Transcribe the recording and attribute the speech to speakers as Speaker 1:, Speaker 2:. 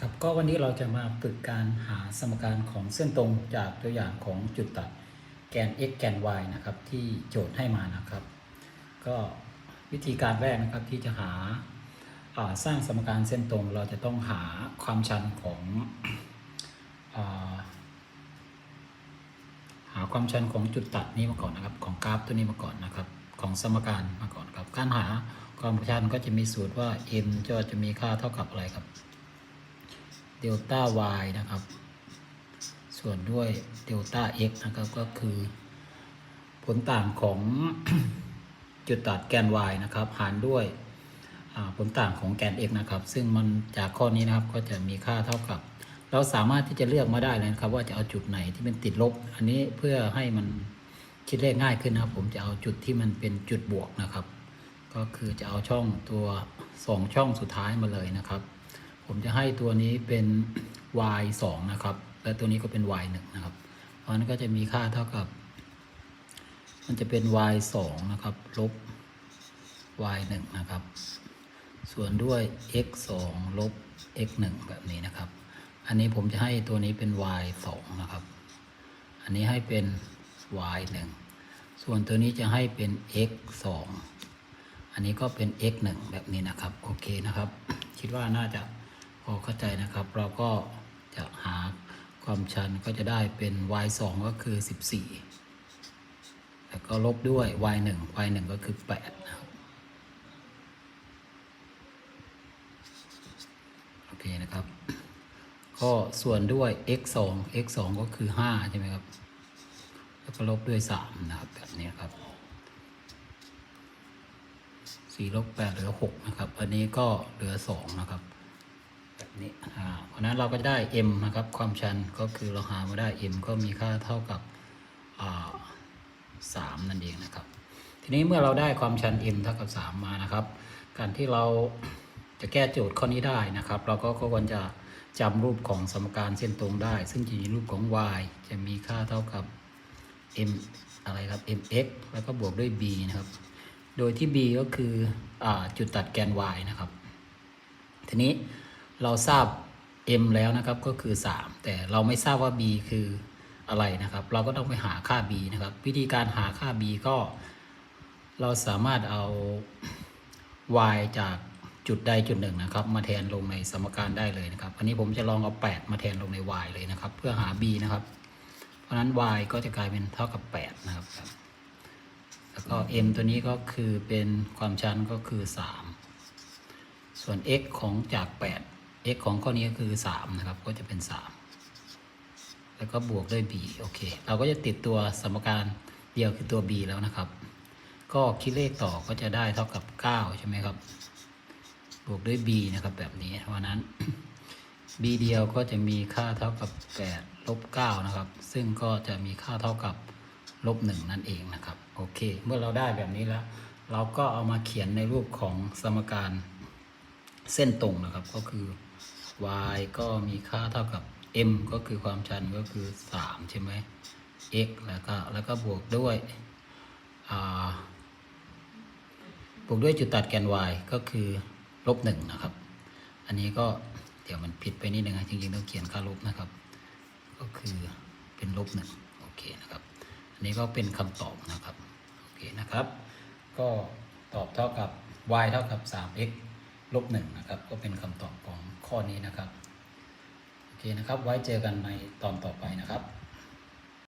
Speaker 1: ครับก็วันนี้เราจะมาฝึกการหาสมการของเส้นตรงจากตัวอย่างของจุดตัดแกน x แกน y นะครับที่โจทย์ให้มานะครับ ก็วิธีการแรกนะครับที่จะหาาสร้างสมการเส้นตรง เราจะต้องหาความชันของอาหาความชันของจุดตัดนี้มาก่อนนะครับของกราฟตัวนี้มาก่อนนะครับของสมการมาก่อนครับการหาความชันก็จะมีสูตรว่า m จะจะมีค่าเท่ากับอะไรครับ เดลต้า y นะครับ ส่วนด้วยเดลต้า x นะครับก็คือ ผลต่างของจุดตัดแกน y นะครับ หารด้วยผลต่างของแกน x นะครับ ซึ่งมันจากข้อนี้นะครับก็จะมีค่าเท่ากับ เราสามารถที่จะเลือกมาได้เลยนะครับ ว่าจะเอาจุดไหนที่เป็นติดลบ อันนี้เพื่อให้มันคิดเลขง่ายขึ้นนะครับ ผมจะเอาจุดที่มันเป็นจุดบวกนะครับ ก็คือจะเอาช่องตัวสองช่องสุดท้ายมาเลยนะครับ ผมจะให้ตัวนี้เป็น y 2นะครับ และตัวนี้ก็เป็น y 1นะครับ เพราะนั้นก็จะมีค่าเท่ากับ มันจะเป็น y 2นะครับลบ y 1นะครับ ส่วนด้วย x 2ลบ x 1แบบนี้นะครับ อันนี้ผมจะให้ตัวนี้เป็น y 2นะครับ อันนี้ให้เป็น y 1ส่วนตัวนี้จะให้เป็น x 2อันนี้ก็เป็น x 1แบบนี้นะครับ โอเคนะครับ คิดว่าน่าจะ พอเข้าใจนะครับ เราก็จะหาความชันก็จะได้เป็น y 2ก็คือ 14 แล้วก็ลบด้วย y 1 y 1ก็คือ 8 นะครับ โอเคนะครับ ก็ส่วนด้วย x 2 x 2ก็คือ 5 ใช่ไหมครับ แล้วก็ลบด้วย 3 นะครับ แบบนี้ครับ4ลบ8เหลือ 6 นะครับ อันนี้ก็เหลือ 2 นะครับแบบ นี้อ่าเพราะนั้นเราก็จะได้ m นะครับความชันก็คือเราหามาได้ m ก็มีค่าเท่ากับอ่า3นั่นเองนะครับ ทีนี้เมื่อเราได้ความชัน m เท่ากับ 3 มานะครับ การที่เราจะแก้โจทย์ข้อนี้ได้นะครับ เราก็ควรจะจำรูปของสมการเส้นตรงได้ ซึ่งจะมีรูปของ y จะมีค่าเท่ากับ m อะไรครับ mx แล้วก็บวกด้วย b นะครับ โดยที่ b ก็คืออาจุดตัดแกน y นะครับ ทีนี้ เราทราบ m แล้วนะครับก็คือ 3 แต่เราไม่ทราบว่า b คืออะไรนะครับ เราก็ต้องไปหาค่า b นะครับ วิธีการหาค่า b ก็ เราสามารถเอา y จากจุดใดจุดหนึ่งนะครับ มาแทนลงในสมการได้เลยนะครับ อันนี้ผมจะลองเอา 8 มาแทนลงใน y เลยนะครับ เพื่อหา b นะครับ เพราะฉะนั้น y ก็จะกลายเป็นเท่ากับ 8 นะครับ แล้วก็ m ตัวนี้ก็คือเป็นความชันก็คือ 3 ส่วน x ของจาก 8 x ของข้อนี้ก็คือ 3 นะครับ ก็จะเป็น 3 แล้วก็บวกด้วย b โอเค เราก็จะติดตัวสมการเดียวคือตัว b แล้วนะครับ ก็คิดเลขต่อก็จะได้เท่ากับ 9 ใช่ไหมครับ บวกด้วย b นะครับแบบนี้ เพราะนั้น b เดียวก็จะมีค่าเท่ากับ 8 ลบ 9 นะครับ ซึ่งก็จะมีค่าเท่ากับลบ 1 นั่นเองนะครับ โอเค เมื่อเราได้แบบนี้แล้ว เราก็เอามาเขียนในรูปของสมการเส้นตรงนะครับ ก็คือ y ก็มีค่าเท่ากับ m ก็คือความชันก็คือ 3 ใช่ไหม x แล้วก็แล้วก็บวกด้วยบวกด้วยจุดตัดแกน y ก็คือลบหนึ่งนะครับ อันนี้ก็เดี๋ยวมันผิดไปนิดนึงนะจริงๆต้องเขียนค่าลบนะครับ ก็คือเป็นลบหนึ่งโอเคนะครับ อันนี้ก็เป็นคำตอบนะครับโอเคนะครับ ก็ตอบเท่ากับ y เท่ากับ 3x ลบหนึ่งนะครับ ก็เป็นคำตอบของ ข้อนี้นะครับ โอเคนะครับ ไว้เจอกันในตอนต่อไปนะครับ